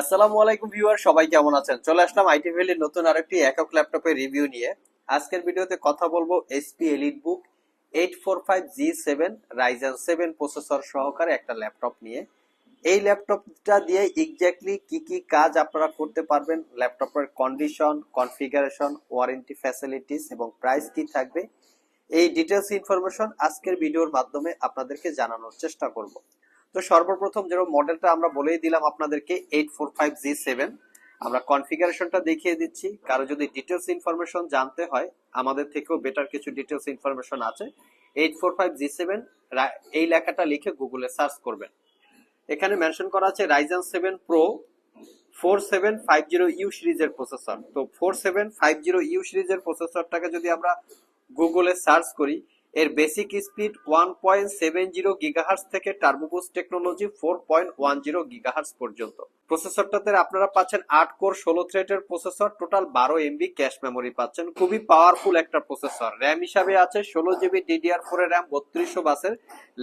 আসসালামু আলাইকুম ভিউয়ার, সবাই কেমন আছেন? চলে আসলাম আইটি ভ্যালির নতুন আরেকটি একক ল্যাপটপের রিভিউ নিয়ে। আজকের ভিডিওতে কথা বলব HP EliteBook eight four five G seven Ryzen seven processor সহকারে একটা ল্যাপটপ নিয়ে। এই ল্যাপটপটা দিয়ে এক্স্যাক্টলি কি কি কাজ আপনারা করতে পারবেন, ল্যাপটপের কন্ডিশন কনফিগারেশন ওয়ারেন্টি ফ্যাসিলিটিস এবং প্রাইস কি থাকবে, এই ডিটেলস ইনফরমেশন আজকের ভিডিওর মাধ্যমে আপনাদেরকে জানানোর চেষ্টা করব। তো সর্বপ্রথম যেরকম মডেলটা আমরা বলেই দিলাম আপনাদেরকে eight four five G seven আমরা কনফিগারেশনটা দেখিয়ে দিচ্ছি। কারও যদি ডিটেলস ইনফরমেশন জানতে হয়, আমাদের থেকেও বেটার কিছু ডিটেলস ইনফরমেশন আছে। Eight four five G seven এই লেখাটা লিখে গুগলে সার্চ করবেন। এখানে মেনশন করা আছে Ryzen seven pro four seven five zero U সিরিজের প্রসেসর তো four seven five zero U সিরিজের প্রসেসরটাকে যদি আমরা গুগলে সার্চ করি এর basic speed one point seven zero gigahertz থেকে turbo boost technology four point one zero gigahertz পর্যন্ত। প্রসেসরটাতে আপনারা পাচ্ছেন আট কোর ষোলো থ্রেডের প্রসেসর টোটাল বারো এমবি ক্যাশ মেমোরি পাচ্ছেন। খুবই পাওয়ারফুল একটা প্রসেসর র্যাম হিসাবে আছে ষোলো জিবি ডিডিআর ফোর এর র্যাম বত্রিশশো বাসের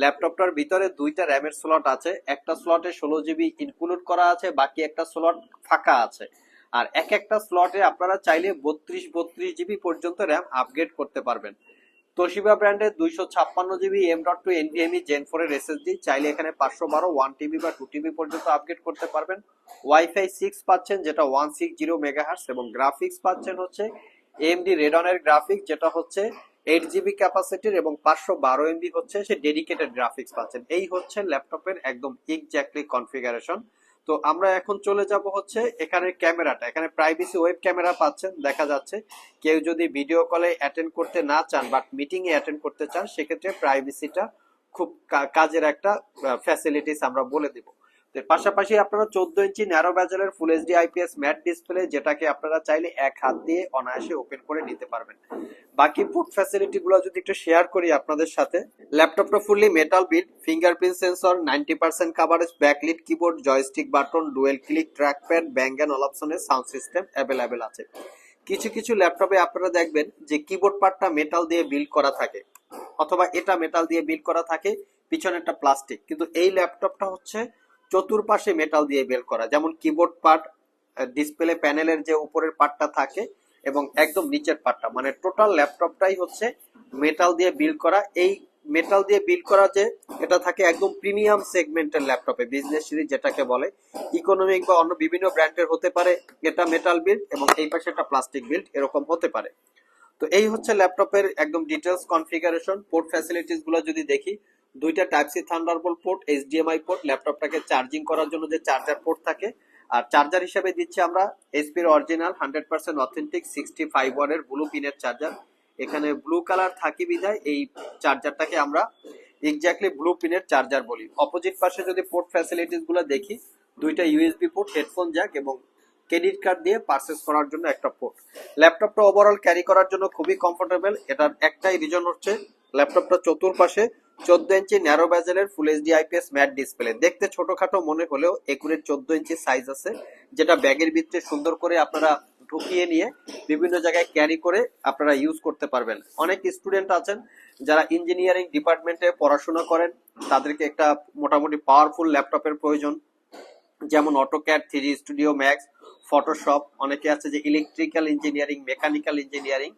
ল্যাপটপটার ভিতরে দুইটা র্যামের স্লট আছে। একটা স্লটে ষোলো জিবি ইনক্লুড করা আছে, বাকি একটা স্লট ফাঁকা আছে। আর এক একটা স্লটে আপনারা চাইলে বত্রিশ বত্রিশ জিবি পর্যন্ত র্যাম আপগ্রেড করতে পারবেন। তোশিবা ব্র্যান্ডের দুইশো ছাপ্পান্ন GB M dot two NVMe gen four এর এসএসডি চাইলে এখানে পাঁচশো বারো ওয়ান টিবি বা টু টিবি পর্যন্ত আপগ্রেড করতে পারবেন। ওয়াইফাই সিক্স পাচ্ছেন, যেটা ওয়ান সিক্স জিরো মেগাহার্স এবং গ্রাফিক্স পাচ্ছেন হচ্ছে এমডি রেডনের গ্রাফিক্স যেটা হচ্ছে এইট জিবি ক্যাপাসিটির এবং পাঁচশো বারো এমবি হচ্ছে সে ডেডিকেটেড গ্রাফিক্স পাচ্ছেন। এই হচ্ছে ল্যাপটপের একদম এক্স্যাক্টলি কনফিগারেশন তো আমরা এখন চলে যাব হচ্ছে এখানে ক্যামেরাটা। এখানে প্রাইভেসি ওয়েব ক্যামেরা পাচ্ছেন, দেখা যাচ্ছে। কেউ যদি ভিডিও কলে অ্যাটেন্ড করতে না চান বাট মিটিং এ অ্যাটেন্ড করতে চান, সেক্ষেত্রে প্রাইভেসিটা খুব কাজের একটা ফ্যাসিলিটিস আমরা বলে দিব। পাশাপাশি আপনারা চোদ্দ ইঞ্চি narrow ব্যাজেলের full HD IPS matte display যেটাকে আপনারা চাইলে এক হাত দিয়ে অনায়াসে ওপেন করে নিতে পারবেন। বাকি ফুড ফ্যাসিলিটি গুলো যদি একটু শেয়ার করি আপনাদের সাথে ল্যাপটপটা fully metal with fingerprint sensor ninety percent coverage backlit keyboard joystick button dual click trackpad Bang and অপশনের সাউন্ড সিস্টেম অ্যাভেলেবেল আছে। কিছু কিছু ল্যাপটপে আপনারা দেখবেন যে কিবোর্ড পার্টটা মেটাল দিয়ে বিল্ড করা থাকে, অথবা এটা মেটাল দিয়ে বিল্ড করা থাকে, পিছনেরটা প্লাস্টিক কিন্তু এই ল্যাপটপটা হচ্ছে চতুর্পাশে মেটাল দিয়ে বিল্ড করা, যেমন কিবোর্ড পার্ট ডিসপ্লে প্যানেলের যে উপরের পার্টটা থাকে এবং একদম নিচের পার্টটা মানে টোটাল ল্যাপটপটাই হচ্ছে মেটাল দিয়ে বিল্ড করা। এই মেটাল দিয়ে বিল্ড করা যে, এটা থাকে একদম প্রিমিয়াম সেগমেন্টের ল্যাপটপে বিজনেস সিরিজ যেটাকে বলে। ইকোনমিক বা অন্য বিভিন্ন ব্র্যান্ডের হতে পারে, এটা মেটাল বিল্ড এবং এই পাশে একটা প্লাস্টিক বিল্ড এরকম হতে পারে। তো এই হচ্ছে ল্যাপটপের একদম ডিটেলস কনফিগারেশন পোর্ট ফ্যাসিলিটিসগুলো যদি দেখি দুইটা type C thunderbolt port HDMI port ল্যাপটপটাকে charging করার জন্য যে চার্জার পোর্ট থাকে। আর চার্জার হিসেবে দিচ্ছি আমরা এসপির original hundred percent authentic sixty five ওয়ানের ব্লু পিনের চার্জার এখানে ব্লু কালার থাকি বিধায় এই চার্জারটাকে আমরা এক্স্যাক্টলি ব্লু পিনের চার্জার বলি। অপোজিট পাশে যদি পোর্ট ফ্যাসিলিটিসগুলো দেখি, দুইটা ইউএসবি পোর্ট হেডফোন জ্যাক এবং ক্রেডিট কার্ড দিয়ে পারচেস করার জন্য একটা পোর্ট ল্যাপটপটা ওভারঅল ক্যারি করার জন্য খুবই কমফোর্টেবল এটার একটাই রিজন হচ্ছে ল্যাপটপটা চতুর্পাশে চোদ্দ ইঞ্চি narrow ব্যাজেলের full HD IPS matte display দেখতে ছোটখাটো মনে হলেও একুরেট চোদ্দ ইঞ্চি সাইজ আছে, যেটা ব্যাগের ভিতরে সুন্দর করে আপনারা ঢুকিয়ে নিয়ে বিভিন্ন জায়গায় ক্যারি করে আপনারা ইউজ করতে পারবেন। অনেক স্টুডেন্ট আছেন যারা ইঞ্জিনিয়ারিং ডিপার্টমেন্টে পড়াশোনা করেন, তাদেরকে একটা মোটামুটি পাওয়ারফুল ল্যাপটপের প্রয়োজন। যেমন AutoCAD three studio max Photoshop অনেকে আছে যে ইলেকট্রিক্যাল ইঞ্জিনিয়ারিং মেকানিক্যাল ইঞ্জিনিয়ারিং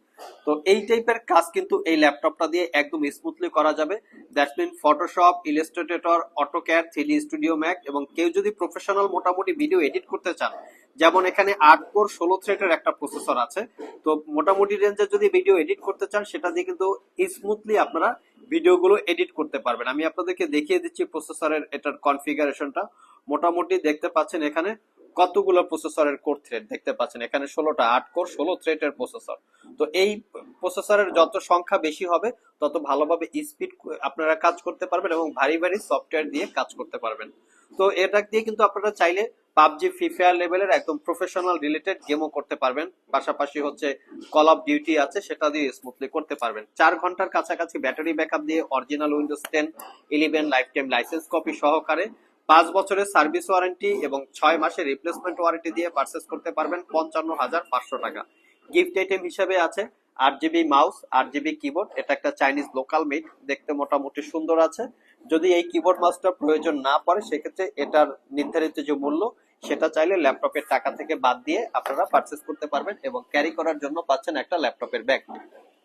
তো এই টাইপের কাজ কিন্তু এই ল্যাপটপটা দিয়ে একদম স্মুথলি করা যাবে। That's mean Photoshop Illustrator AutoCAD three studio max এবং কেউ যদি প্রফেশনাল মোটামুটি ভিডিও এডিট করতে চান, যেমন এখানে আট কোর ষোলো থ্রেডের একটা প্রসেসর আছে, তো মোটামুটি রেঞ্জের যদি ভিডিও এডিট করতে চান, সেটা দিয়ে কিন্তু স্মুথলি আপনারা ভিডিওগুলো এডিট করতে পারবেন। আমি আপনাদেরকে দেখিয়ে দিচ্ছি প্রসেসরের এটার কনফিগারেশনটা মোটামুটি দেখতে পাচ্ছেন এখানে কতগুলো প্রসেসরের কোর থ্রেড দেখতে পাচ্ছেন? এখানে ষোলোটা, আট কোর, ষোলো থ্রেডের প্রসেসর। তো এই প্রসেসরের যত সংখ্যা বেশি হবে, তত ভালোভাবে স্পিড আপনারা কাজ করতে পারবেন এবং ভারী ভারী সফটওয়্যার দিয়ে কাজ করতে পারবেন। তো এটা দিয়ে কিন্তু আপনারা চাইলে পাবজি, ফ্রি ফায়ার লেভেলের একদম প্রফেশনাল রিলেটেড গেমও করতে পারবেন। পাশাপাশি হচ্ছে কল অফ ডিউটি আছে, সেটা দিয়ে স্মুথলি করতে পারবেন। চার ঘণ্টার কাছাকাছি ব্যাটারি ব্যাকআপ দিয়ে original Windows ten eleven lifetime license copy সহকারে পাঁচ বছরের সার্ভিস ওয়ারেন্টি এবং ছয় মাসের রিপ্লেসমেন্ট ওয়ারেন্টি দিয়ে পারচেস করতে পারবেন পঞ্চান্ন হাজার পাঁচশো টাকা। গিফট আইটেম হিসেবে আছে আট জিবি মাউস আট জিবি কিবোর্ড এটা একটা চাইনিজ লোকাল মেড দেখতে মোটামুটি সুন্দর আছে। যদি এই কিবোর্ড মাউসটা প্রয়োজন না পড়ে, সেক্ষেত্রে এটার নির্ধারিত যে মূল্য, সেটা চাইলে ল্যাপটপের টাকা থেকে বাদ দিয়ে আপনারা পারচেস করতে পারবেন এবং ক্যারি করার জন্য পাচ্ছেন একটা ল্যাপটপের ব্যাগ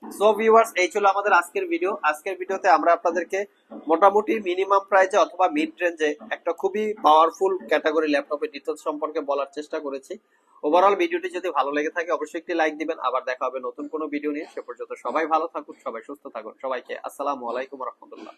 সো ভিউয়ার্স এই ছিল আমাদের আজকের ভিডিও আজকের ভিডিওতে আমরা আপনাদেরকে মোটামুটি মিনিমাম প্রাইজে অথবা মিড রেঞ্জে একটা খুবই পাওয়ারফুল ক্যাটাগরি ল্যাপটপের ডিটেলস সম্পর্কে বলার চেষ্টা করেছি। ওভারঅল ভিডিওটি যদি ভালো লেগে থাকে, অবশ্যই একটি লাইক দিবেন। আবার দেখা হবে নতুন কোনো ভিডিও নিয়ে। সে পর্যন্ত সবাই ভালো থাকুন, সবাই সুস্থ থাকুন। সবাইকে আসসালামু আলাইকুম রহমতুল্লাহ।